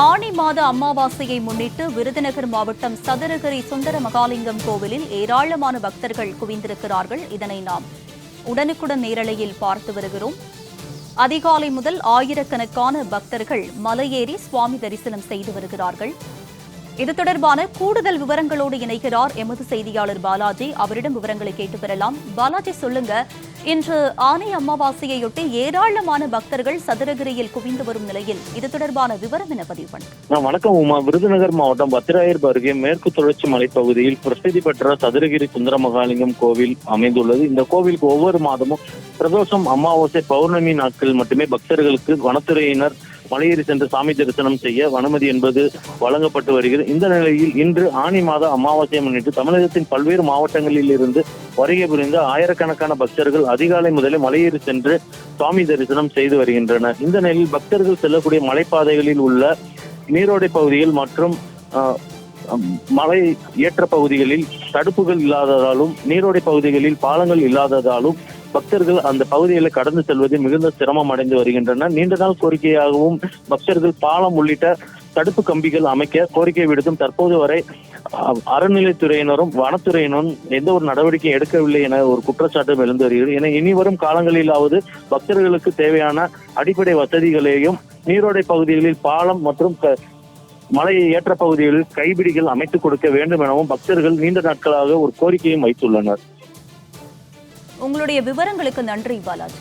ஆணி மாத அமாவாசையை முன்னிட்டு விருதுநகர் மாவட்டம் சதுரகிரி சுந்தர மகாலிங்கம் கோவிலில் ஏராளமான பக்தர்கள் குவிந்திருக்கிறார்கள். இதனை நாம் உடனுக்குடன் நேரலையில் பார்த்து வருகிறோம். அதிகாலை முதல் ஆயிரக்கணக்கான பக்தர்கள் மலையேறி சுவாமி தரிசனம் செய்து வருகிறார்கள். இது தொடர்பான கூடுதல் விவரங்களோடு இணைகிறார் எமது செய்தியாளர் பாலாஜி. அவரிடம் விவரங்களை கேட்டு பெறலாம். பாலாஜி சொல்லுங்க. இன்று ஆனை அமாவாசையொட்டி ஏராளமான பக்தர்கள் சதுரகிரியில் குவிந்து வரும் நிலையில் இது தொடர்பான விவரம் என பதிவு பண்ணுங்க வணக்கம் உமா. விருதுநகர் மாவட்டம் பத்திராயிரம் அருகே மேற்கு தொடர்ச்சி மலைப்பகுதியில் பிரசித்தி பெற்ற சதுரகிரி சுந்தர மகாலிங்கம் கோவில் அமைந்துள்ளது. இந்த கோவிலுக்கு ஒவ்வொரு மாதமும் பிரதோஷம் அமாவாசை பௌர்ணமி நாட்கள் மட்டுமே பக்தர்களுக்கு வனத்துறையினர் மலையேறி சென்று சாமி தரிசனம் செய்ய அனுமதி என்பது வழங்கப்பட்டு வருகிறது. இந்த நிலையில் இன்று ஆனி மாத அமாவாசையை முன்னிட்டு தமிழகத்தின் பல்வேறு மாவட்டங்களில் இருந்து வருகை புரிந்த ஆயிரக்கணக்கான பக்தர்கள் அதிகாலை முதலே மலையேறி சென்று சுவாமி தரிசனம் செய்து வருகின்றனர். இந்த நிலையில் பக்தர்கள் செல்லக்கூடிய மலைப்பாதைகளில் உள்ள நீரோடை பகுதிகள் மற்றும் ஆஹ், மலை ஏற்ற பகுதிகளில் தடுப்புகள் இல்லாததாலும் நீரோடை பகுதிகளில் பாலங்கள் இல்லாததாலும் பக்தர்கள் அந்த பகுதிகளை கடந்து செல்வது மிகுந்த சிரமம் அடைந்து வருகின்றனர். நீண்ட நாள் கோரிக்கையாகவும் பக்தர்கள் பாலம் உள்ளிட்ட தடுப்பு கம்பிகள் அமைக்க கோரிக்கை விடுத்தும் தற்போது வரை அறநிலைத்துறையினரும் வனத்துறையினரும் எந்த ஒரு நடவடிக்கையும் எடுக்கவில்லை என ஒரு குற்றச்சாட்டும் எழுந்து வருகிறது. என இனி வரும் காலங்களிலாவது பக்தர்களுக்கு தேவையான அடிப்படை வசதிகளையும் நீரோடை பகுதிகளில் பாலம் மற்றும் க- ஏற்ற பகுதிகளில் கைபிடிகள் அமைத்துக் கொடுக்க வேண்டும் எனவும் பக்தர்கள் நீண்ட நாட்களாக ஒரு கோரிக்கையும் வைத்துள்ளனர். உங்களுடைய விவரங்களுக்கு நன்றி பாலாஜி.